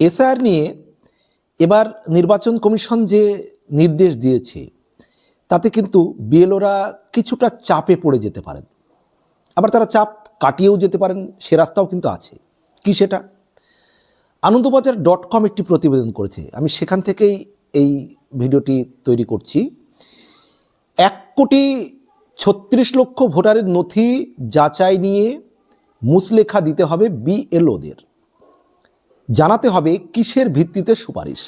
SR নিয়ে এবার নির্বাচন কমিশন যে নির্দেশ দিয়েছে, তাতে কিন্তু বিএলওরা কিছুটা চাপে পড়ে যেতে পারেন। আবার তারা চাপ কাটিয়েও যেতে পারেন, সে রাস্তাও কিন্তু আছে। কি সেটা? আনন্দবাজার ডট কম একটি প্রতিবেদন করেছে। আমি সেখান থেকেই এই ভিডিওটি তৈরি করছি। এক কোটি ছত্রিশ লক্ষ ভোটারের নথি যাচাই নিয়ে মুসলেখা দিতে হবে বিএলওদের। জানাতে হবে কিসের ভিত্তিতে সুপারিশ।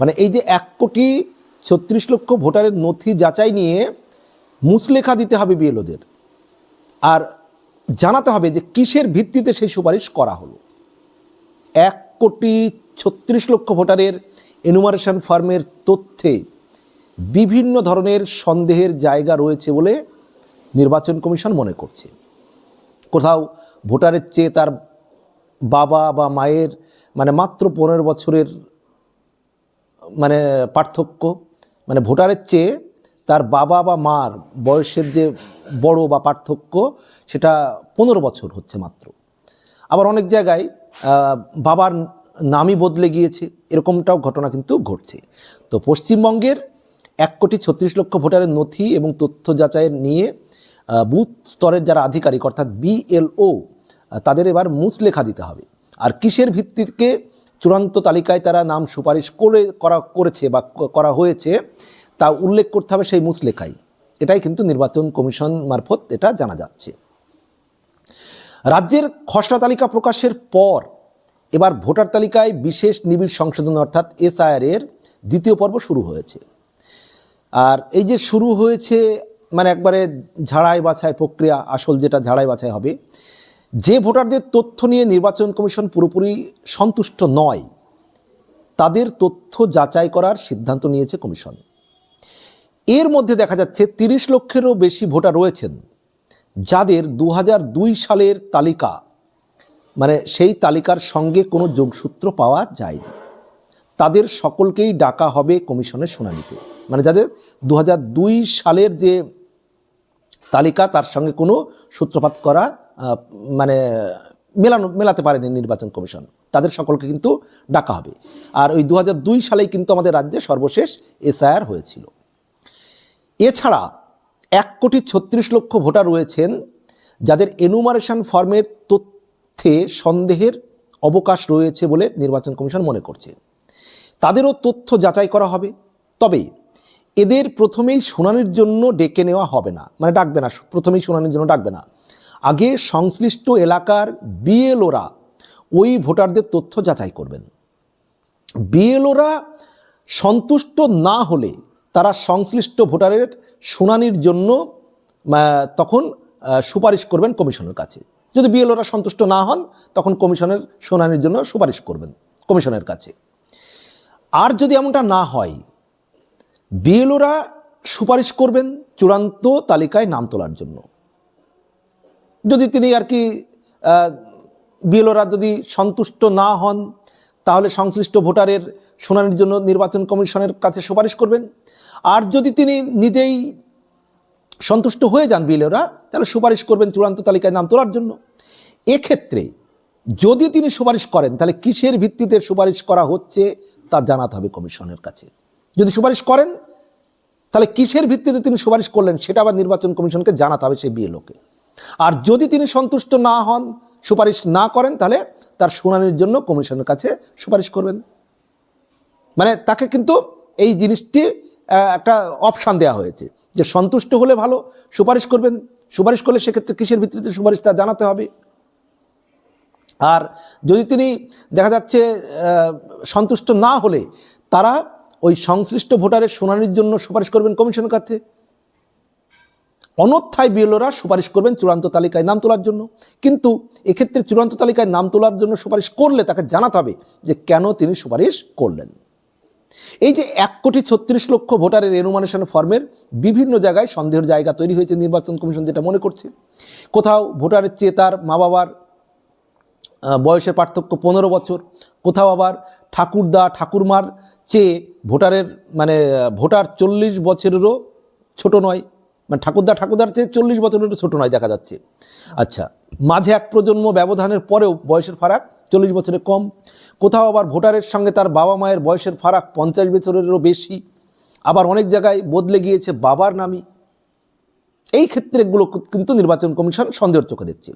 মানে এই যে এক কোটি ছত্রিশ লক্ষ ভোটারের নথি যাচাই নিয়ে মুসলেখা দিতে হবে বিএলওদের। আর জানাতে হবে যে কিসের ভিত্তিতে সেই সুপারিশ করা হলো। এক কোটি ছত্রিশ লক্ষ ভোটারের এনুমারেশন ফার্মের তথ্যে বিভিন্ন ধরনের সন্দেহের জায়গা রয়েছে বলে নির্বাচন কমিশন মনে করছে। কোথাও ভোটারের চেয়ে তার বাবা বা মায়ের মানে মাত্র পনেরো বছরের মানে পার্থক্য মানে ভোটারের চেয়ে তার বাবা বা মার বয়সের যে বড় বা পার্থক্য, সেটা পনেরো বছর হচ্ছে মাত্র। আবার অনেক জায়গায় বাবার নামই বদলে গিয়েছে, এরকমটাও ঘটনা কিন্তু ঘটছে। তো পশ্চিমবঙ্গের এক কোটি ছত্রিশ লক্ষ ভোটারের নথি এবং তথ্য যাচাইয়ের নিয়ে বুথ স্তরের যারা আধিকারিক, অর্থাৎ বিএলও তাদের এবার মুচলেখা দিতে হবে। আর কিসের ভিত্তিকে চূড়ান্ত তালিকায় তারা নাম সুপারিশ করে, করা করেছে বা করা হয়েছে, তা উল্লেখ করতে হবে সেই মুচলেখাই এটাই কিন্তু নির্বাচন কমিশন মারফত এটা জানা যাচ্ছে। রাজ্যের খসড়া তালিকা প্রকাশের পর এবার ভোটার তালিকায় বিশেষ নিবিড় সংশোধন অর্থাৎ এসআইআর এর দ্বিতীয় পর্ব শুরু হয়েছে। আর এই যে শুরু হয়েছে মানে একবারে ঝাড়াই বাছাই প্রক্রিয়া, আসল যেটা ঝাড়াই বাছাই হবে যে ভোটারদের তথ্য নিয়ে নির্বাচন কমিশন পুরোপুরি সন্তুষ্ট নয়, তাদের তথ্য যাচাই করার সিদ্ধান্ত নিয়েছে কমিশন। এর মধ্যে দেখা যাচ্ছে তিরিশ লক্ষেরও বেশি ভোটার রয়েছেন, যাদের দু হাজার দুই সালের তালিকা মানে সেই তালিকার সঙ্গে কোনো যোগসূত্র পাওয়া যায়নি। তাদের সকলকেই ডাকা হবে কমিশনের শুনানিতে। মানে যাদের দু হাজার দুই সালের যে তালিকা, তার সঙ্গে কোনো সূত্রপাত করা মানে মেলানো, মেলাতে পারেনি নির্বাচন কমিশন। তাদের সকলকে কিন্তু ডাকা হবে। আর ওই দু হাজার দুই সালেই কিন্তু আমাদের রাজ্যে সর্বশেষ এসআইআর হয়েছিল। এছাড়া এক কোটি ছত্রিশ লক্ষ ভোটার রয়েছেন যাদের এনুমারেশন ফর্মের তথ্যে সন্দেহের অবকাশ রয়েছে বলে নির্বাচন কমিশন মনে করছে। তাদেরও তথ্য যাচাই করা হবে। তবে এদের প্রথমেই শুনানির জন্য ডেকে নেওয়া হবে না। মানে ডাকবে না, প্রথমেই শুনানির জন্য ডাকবে না। আগে সংশ্লিষ্ট এলাকার বিএলওরা ওই ভোটারদের তথ্য যাচাই করবেন। বিএলওরা সন্তুষ্ট না হলে তারা সংশ্লিষ্ট ভোটারের শুনানির জন্য তখন সুপারিশ করবেন কমিশনের কাছে। যদি বিএলওরা সন্তুষ্ট না হন, তখন কমিশনের শুনানির জন্য সুপারিশ করবেন কমিশনের কাছে। আর যদি এমনটা না হয়, বিএলওরা সুপারিশ করবেন চূড়ান্ত তালিকায় নাম তোলার জন্য। যদি তিনি আর কি বিএলওরা যদি সন্তুষ্ট না হন, তাহলে সংশ্লিষ্ট ভোটারের শুনানির জন্য নির্বাচন কমিশনের কাছে সুপারিশ করবেন। আর যদি তিনি নিজেই সন্তুষ্ট হয়ে যান বিএলওরা, তাহলে সুপারিশ করবেন চূড়ান্ত তালিকায় নাম তোলার জন্য। এক্ষেত্রে যদি তিনি সুপারিশ করেন, তাহলে কিসের ভিত্তিতে সুপারিশ করা হচ্ছে তা জানাতে হবে কমিশনের কাছে। যদি সুপারিশ করেন, তাহলে কিসের ভিত্তিতে তিনি সুপারিশ করলেন, সেটা আবার নির্বাচন কমিশনকে জানাতে হবে সেই বিএলওকে। আর যদি তিনি সন্তুষ্ট না হন, সুপারিশ না করেন, তাহলে তার শুনানির জন্য কমিশনের কাছে সুপারিশ করবেন। মানে তাকে কিন্তু এই জিনিসটি একটা অপশান দেওয়া হয়েছে যে সন্তুষ্ট হলে ভালো, সুপারিশ করবেন। সুপারিশ করলে সেক্ষেত্রে কিসের ভিত্তিতে সুপারিশ তা জানাতে হবে। আর যদি তিনি দেখা যাচ্ছে সন্তুষ্ট না হলে তারা ওই সংশ্লিষ্ট ভোটারের শুনানির জন্য সুপারিশ করবেন কমিশনের কাছে। অনর্থায় বিএলওরা সুপারিশ করবেন চূড়ান্ত তালিকায় নাম তোলার জন্য। কিন্তু এক্ষেত্রে চূড়ান্ত তালিকায় নাম তোলার জন্য সুপারিশ করলে তাকে জানাতে হবে যে কেন তিনি সুপারিশ করলেন। এই যে এক কোটি ছত্রিশ লক্ষ ভোটারের এনুমানেশন ফর্মের বিভিন্ন জায়গায় সন্দেহের জায়গা তৈরি হয়েছে নির্বাচন কমিশন যেটা মনে করছে। কোথাও ভোটারের চেয়ে তার মা বাবার বয়সের পার্থক্য পনেরো বছর, কোথাও আবার ঠাকুরদা, ঠাকুরমার চেয়ে ভোটারের মানে ভোটার চল্লিশ বছরেরও ছোট নয়। মানে ঠাকুরদা, ঠাকুরদার চেয়ে চল্লিশ বছরেরও ছোট নয় দেখা যাচ্ছে। আচ্ছা মাঝে এক প্রজন্ম ব্যবধানের পরেও বয়সের ফারাক চল্লিশ বছরের কম। কোথাও আবার ভোটারের সঙ্গে তার বাবা মায়ের বয়সের ফারাক পঞ্চাশ বছরেরও বেশি। আবার অনেক জায়গায় বদলে গিয়েছে বাবার নামই। এই ক্ষেত্রেগুলো কিন্তু নির্বাচন কমিশন সন্দেহের চোখে দেখছে।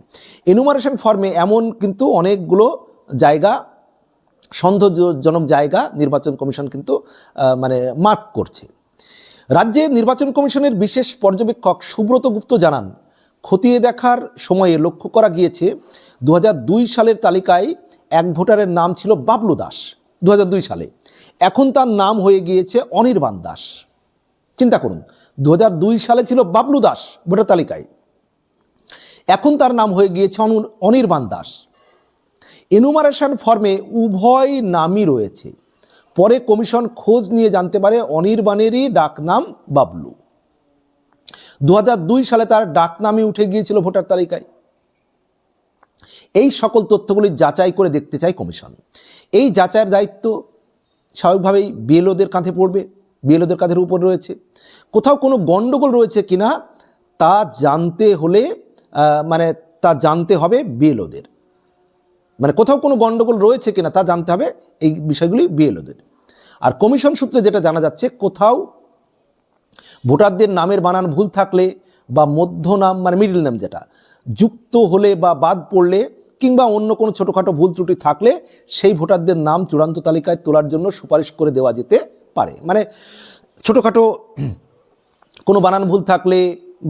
এনুমারেশন ফর্মে এমন কিন্তু অনেকগুলো জায়গা, সন্দেহজনক জায়গা নির্বাচন কমিশন কিন্তু মানে মার্ক করছে। রাজ্যে নির্বাচন কমিশনের বিশেষ পর্যবেক্ষক সুব্রত গুপ্ত জানান, খতিয়ে দেখার সময়ে লক্ষ্য করা গিয়েছে দু হাজার দুই সালের তালিকায় এক ভোটারের নাম ছিল বাবলু দাস দু হাজার দুই সালে। এখন তার নাম হয়ে গিয়েছে অনির্বাণ দাস। চিন্তা করুন দু হাজার দুই সালে ছিল বাবলু দাস ভোটার তালিকায়। এখন তার নাম হয়ে গিয়েছে অনির্বাণ দাস। এনুমারেশন ফর্মে উভয় নামই রয়েছে। পরে কমিশন খোঁজ নিয়ে জানতে পারে অনির্বাণেরই ডাকনাম বাবলু। দু দুই সালে তার ডাকনামই উঠে গিয়েছিল ভোটার তালিকায়। এই সকল তথ্যগুলি যাচাই করে দেখতে চায় কমিশন। এই যাচাইয়ের দায়িত্ব স্বাভাবিকভাবেই বিএলওদের কাঁধে পড়বে, বিএলওদের কাঁধের উপর রয়েছে। কোথাও কোনো গণ্ডগোল রয়েছে কিনা তা জানতে হলে মানে তা জানতে হবে বিএলওদের। মানে কোথাও কোনো গণ্ডগোল রয়েছে কিনা তা জানতে হবে এই বিষয়গুলি বিএলওদের। আর কমিশন সূত্রে যেটা জানা যাচ্ছে, কোথাও ভোটারদের নামের বানান ভুল থাকলে বা মধ্য নাম মানে মিডল নাম যেটা, যুক্ত হলে বা বাদ পড়লে কিংবা অন্য কোনো ছোটোখাটো ভুল ত্রুটি থাকলে সেই ভোটারদের নাম চূড়ান্ত তালিকায় তোলার জন্য সুপারিশ করে দেওয়া যেতে পারে। মানে ছোটোখাটো কোনো বানান ভুল থাকলে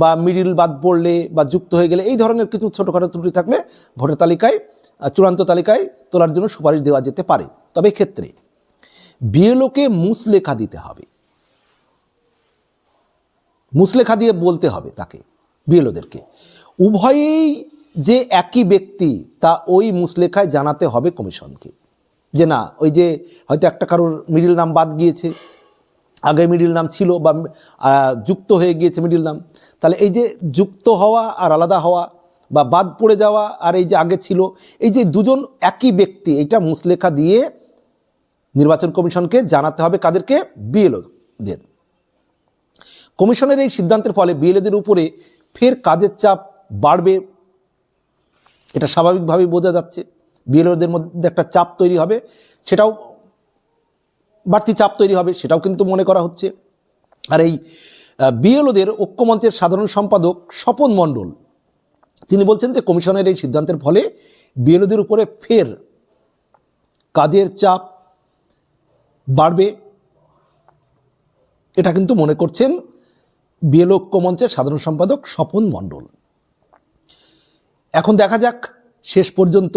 বা মিডিল বাদ পড়লে বা যুক্ত হয়ে গেলে এই ধরনের কিছু ছোটোখাটো ত্রুটি থাকলে ভোটার তালিকায় চূড়ান্ত তালিকায় তোলার জন্য সুপারিশ দেওয়া যেতে পারে। তবে এক্ষেত্রে বিএলওকে মুসলেখা দিতে হবে। মুসলেখা দিয়ে বলতে হবে তাকে, বিএলওদেরকে। উভয়েই যে একই ব্যক্তি, তা ওই মুসলেখায় জানাতে হবে কমিশনকে। যে না, ওই যে হয়তো একটা কারোর মিডিল নাম বাদ গিয়েছে, আগে মিডিল নাম ছিল বা যুক্ত হয়ে গিয়েছে মিডিল নাম। তাহলে এই যে যুক্ত হওয়া আর আলাদা হওয়া বা বাদ পড়ে যাওয়া আর এই যে আগে ছিল, এই যে দুজন একই ব্যক্তি এটা মুসলেখা দিয়ে নির্বাচন কমিশনকে জানাতে হবে কাদেরকে? বিএলওদের। কমিশনের এই সিদ্ধান্তের ফলে বিএলওদের উপরে ফের কাজের চাপ বাড়বে, এটা স্বাভাবিকভাবেই বোঝা যাচ্ছে। বিএলওদের মধ্যে একটা চাপ তৈরি হবে, সেটাও বাড়তি চাপ তৈরি হবে, সেটাও কিন্তু মনে করা হচ্ছে। আর এই বিএলওদের ঐক্যমঞ্চের সাধারণ সম্পাদক স্বপন মণ্ডল তিনি বলছেন যে কমিশনের এই সিদ্ধান্তের ফলে বিএলওদের উপরে ফের কাজের চাপ বাড়বে। এটা কিন্তু মনে করছেন বিএল ঐক্যমঞ্চের সাধারণ সম্পাদক স্বপন মণ্ডল। এখন দেখা যাক, শেষ পর্যন্ত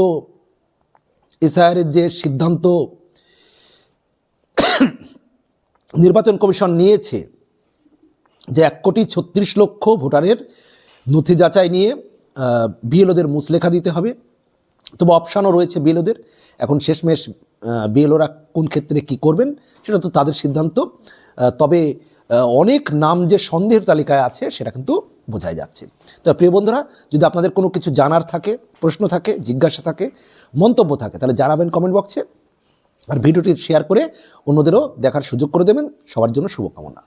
এসআইআরের যে সিদ্ধান্ত নির্বাচন কমিশন নিয়েছে, যে এক কোটি ছত্রিশ লক্ষ ভোটারের নথি যাচাই নিয়ে বিএলওদের মুসলেখা দিতে হবে। তবে অপশানও রয়েছে বিএলওদের। এখন শেষমেশ বিএলওরা কোন ক্ষেত্রে কি করবেন সেটা তো তাদের সিদ্ধান্ত। তবে অনেক নাম যে সন্দেহের তালিকায় আছে সেটা কিন্তু বোঝাই যাচ্ছে। তো প্রিয় বন্ধুরা, যদি আপনাদের কোনো কিছু জানার থাকে, প্রশ্ন থাকে, জিজ্ঞাসা থাকে, মন্তব্য থাকে, তাহলে জানাবেন কমেন্ট বক্সে আর ভিডিওটি শেয়ার করে অন্যদেরও দেখার সুযোগ করে দেবেন। সবার জন্য শুভকামনা।